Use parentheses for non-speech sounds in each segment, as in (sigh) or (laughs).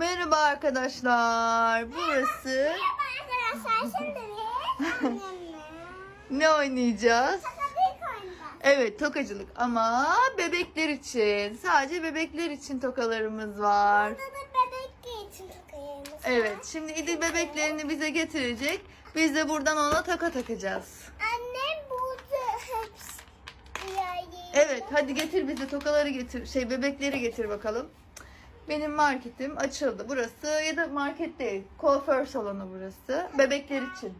Merhaba arkadaşlar. Burası Arkadaşlar şimdi biz annemle ne oynayacağız? Evet tokacılık ama bebekler için. Sadece bebekler için tokalarımız var. Burada da bebek için takayımız var. Evet şimdi İdil bebeklerini bize getirecek. Biz de buradan ona toka takacağız. Annem burada hepsi. Evet hadi getir bize tokaları getir. Şey bebekleri getir bakalım. Benim marketim açıldı. Burası ya da market değil. Kuaför salonu burası. Bebekler için.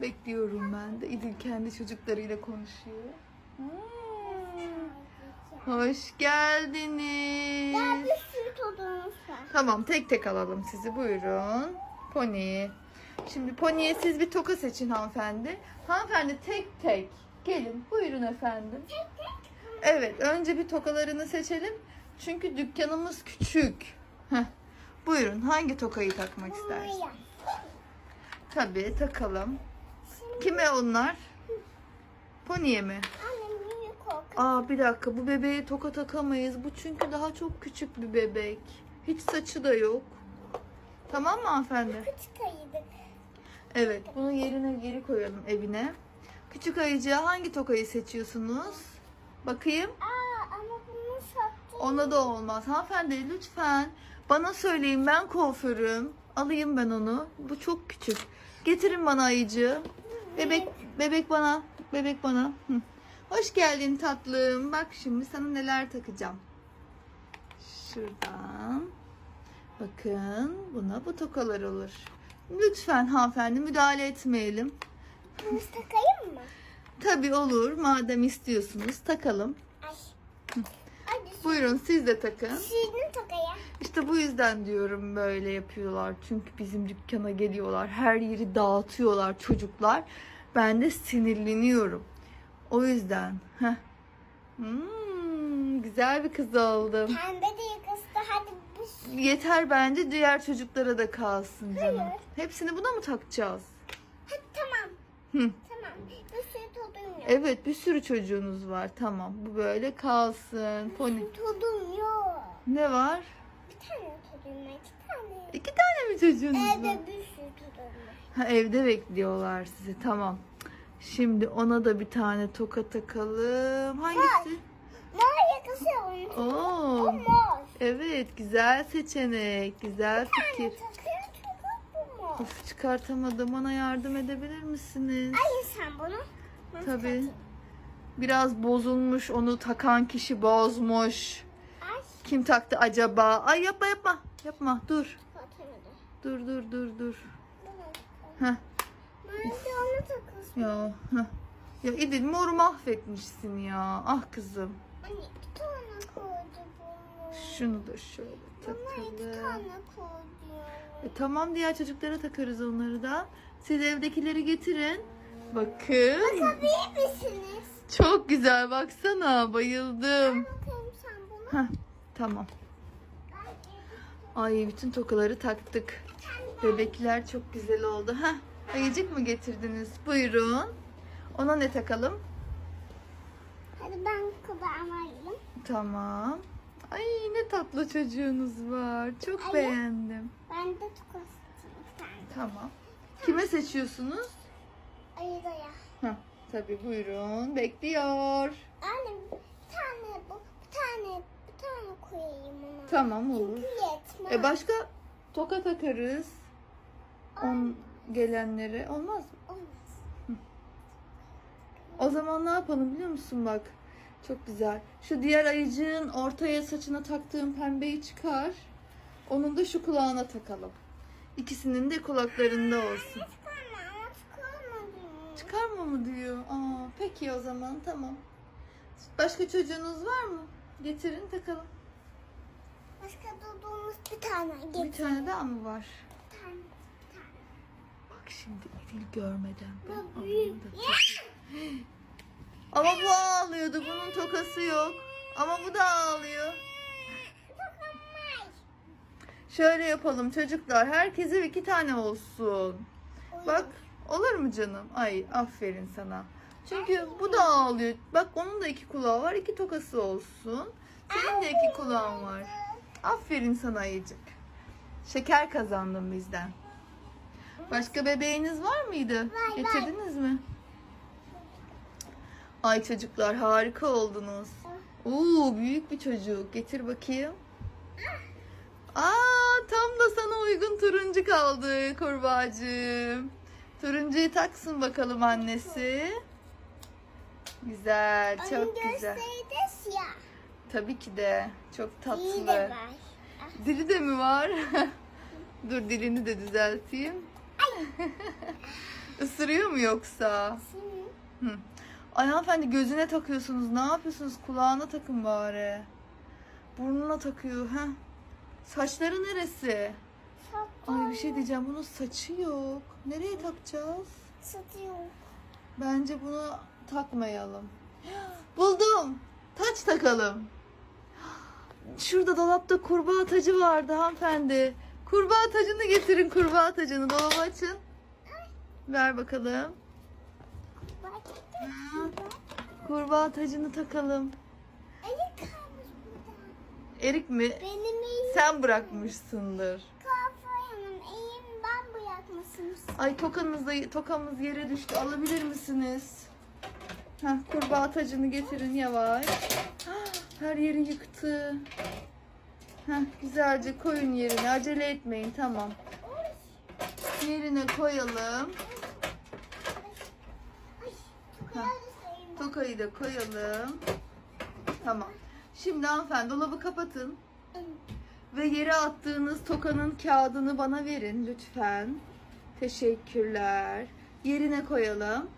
Bekliyorum ben de. İdil kendi çocuklarıyla konuşuyor. Hmm. Hoş geldiniz. Daha bir sürü tadımız var. Tamam tek tek alalım sizi. Buyurun. Pony. Şimdi Pony'e siz bir toka seçin hanımefendi. Hanımefendi tek tek. Gelin. Buyurun efendim. Evet, önce bir tokalarını seçelim. Çünkü dükkanımız küçük. Heh. Buyurun, hangi tokayı takmak istersin? Tabii, takalım. Kime onlar? Pony'e mi? Aa bir dakika, bu bebeğe toka takamayız. Bu çünkü daha çok küçük bir bebek. Hiç saçı da yok. Tamam mı hanımefendi? Küçük. Evet, bunu yerine geri koyalım evine. Küçük ayıcığa hangi tokayı seçiyorsunuz? Bakayım. Aa ama bunu sattı. Ona da olmaz. Hanımefendi lütfen bana söyleyin ben kuaförüm. Alayım ben onu. Bu çok küçük. Getirin bana ayıcı. Bebek bebek bana. Bebek bana. Hı. Hoş geldin tatlım. Bak şimdi sana neler takacağım. Şuradan. Bakın buna bu tokalar olur. Lütfen hanımefendi müdahale etmeyelim. Bunu takayım mı? Tabii olur madem istiyorsunuz takalım. Ay. Buyurun siz de takın. Sizin takaya. İşte bu yüzden diyorum böyle yapıyorlar. Çünkü bizim dükkana geliyorlar. Her yeri dağıtıyorlar çocuklar. Ben de sinirleniyorum. O yüzden. Heh. Hmm, güzel bir kız oldum. Pembe de yakası hadi bir sürü. Yeter bence diğer çocuklara da kalsın canım. Hayır. Hepsini buna mı takacağız? Hadi tamam. Hı. Tamam. Bir sürü tadım yok. Evet bir sürü çocuğunuz var. Tamam bu böyle kalsın. Pony. Tadım yok. Ne var? Bir tane tadım var. İki tane. İki tane mi çocuğunuz var? Evde bir sürü tadım var. Ha, evde bekliyorlar sizi. Tamam. Şimdi ona da bir tane toka takalım. Hangisi? Mor yakası onun. O Oo. mor. Evet, güzel seçenek. Güzel fikir. Çünkü bu mor. Of çıkartamadım. Bana yardım edebilir misiniz? Ay sen bunu. Ben Tabii. çıkartayım. Biraz bozulmuş. Onu takan kişi bozmuş. Ay. Kim taktı acaba? Ay yapma yapma. Yapma. Dur. Dur dur dur dur. Heh. Ben de onu takılsın. Ya. Heh. Ya İdil moru mahvetmişsin ya. Ah kızım. Anne iki tane koydu bunu. Şunu da şöyle takalım. E, tamam diğer çocuklara takarız onları da. Siz evdekileri getirin. Bakın. Bakabilir misiniz? Çok güzel baksana. Bayıldım. Bakayım sen bunu. Heh, tamam. Ay bütün tokaları taktık. Bebekler çok güzel oldu. Heh, ayıcık mı getirdiniz? Buyurun. Ona ne takalım? Hadi ben kulağımı alayım. Tamam. Ay ne tatlı çocuğunuz var. Çok Ay. beğendim. Ben de bir tane. Tamam. Kime seçiyorsunuz? Ayı da ya. Heh, tabii buyurun. Bekliyor. Anne bir tane bu. Bir tane bir tane koyayım ona. Tamam olur. Çünkü yetmez. E başka toka takarız. On gelenlere olmaz mı? Olmaz. O zaman ne yapalım biliyor musun bak. Çok güzel. Şu diğer ayıcığın ortaya saçına taktığım pembeyi çıkar. Onun da şu kulağına takalım. İkisinin de kulaklarında olsun. Çıkarma mı diyor. Aa, peki o zaman tamam. Başka çocuğunuz var mı? Getirin takalım. Başkaduğumuz bir tane Bir getir. tane daha mı var? Bir tane. bir tane. Bak şimdi Edil görmeden ben büyük. da. (laughs) Ama bu ağlıyordu. Bunun tokası yok. Ama bu da ağlıyor. Şöyle yapalım çocuklar. Herkese iki tane olsun. Bak olur mu canım? Ay aferin sana. Çünkü bu da ağlıyor. Bak onun da iki kulağı var. iki tokası olsun. Senin de iki kulağın var. Aferin sana ayıcık. Şeker kazandın bizden. Başka bebeğiniz var mıydı? Getirdiniz mi? Ay çocuklar harika oldunuz. Oo büyük bir çocuk. Getir bakayım. Aa tam da sana uygun turuncu kaldı kurbağacığım. Turuncuyu taksın bakalım annesi. Güzel, Onun çok güzel. de siyah. Tabii ki de. Çok İyi de tatlı. var. Dili de mi var? (laughs) Dur dilini de düzelteyim. (laughs) Isırıyor mu yoksa? Hı. Ay hanımefendi gözüne takıyorsunuz. Ne yapıyorsunuz? Kulağına takın bari. Burnuna takıyor. ha. Saçları neresi? Ay bir şey diyeceğim. Bunun saçı yok. Nereye takacağız? satıyor. Bence bunu takmayalım. (gasps) Buldum. Taç takalım. Şurada dolapta kurbağa tacı vardı hanımefendi. Kurbağa tacını getirin kurbağa tacını. Dolabı açın. Ver bakalım. Kurbağa tacını takalım. Elik kalmış burada. Erik mi? Benim elim. Sen bırakmışsındır. Kafayımın elim ben bırakmışım. Ay tokanızda tokamız yere düştü. Alabilir misiniz? Heh, kurbağa tacını getirin yavaş. Her yeri yıktı. Heh, güzelce koyun yerine. Acele etmeyin tamam. Yerine koyalım. Çok Tokayı da koyalım. Tamam. Şimdi hanımefendi dolabı kapatın. Ve yere attığınız tokanın kağıdını bana verin lütfen. Teşekkürler. Yerine koyalım.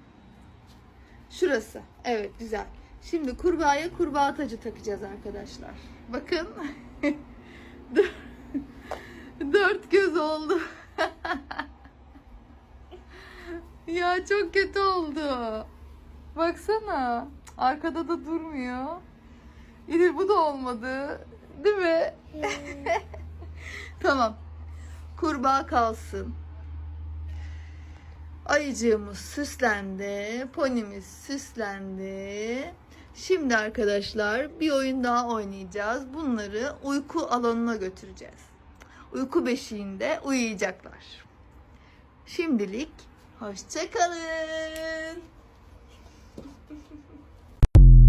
Şurası. Evet güzel. Şimdi kurbağaya kurbağa tacı takacağız arkadaşlar. Bakın. (laughs) Dör- Dört göz oldu. (laughs) ya çok kötü oldu. Baksana. Arkada da durmuyor. İdir bu da olmadı. Değil mi? (laughs) Tamam. Kurbağa kalsın. Ayıcığımız süslendi. Ponimiz süslendi. Şimdi arkadaşlar bir oyun daha oynayacağız. Bunları uyku alanına götüreceğiz. Uyku beşiğinde uyuyacaklar. Şimdilik hoşçakalın.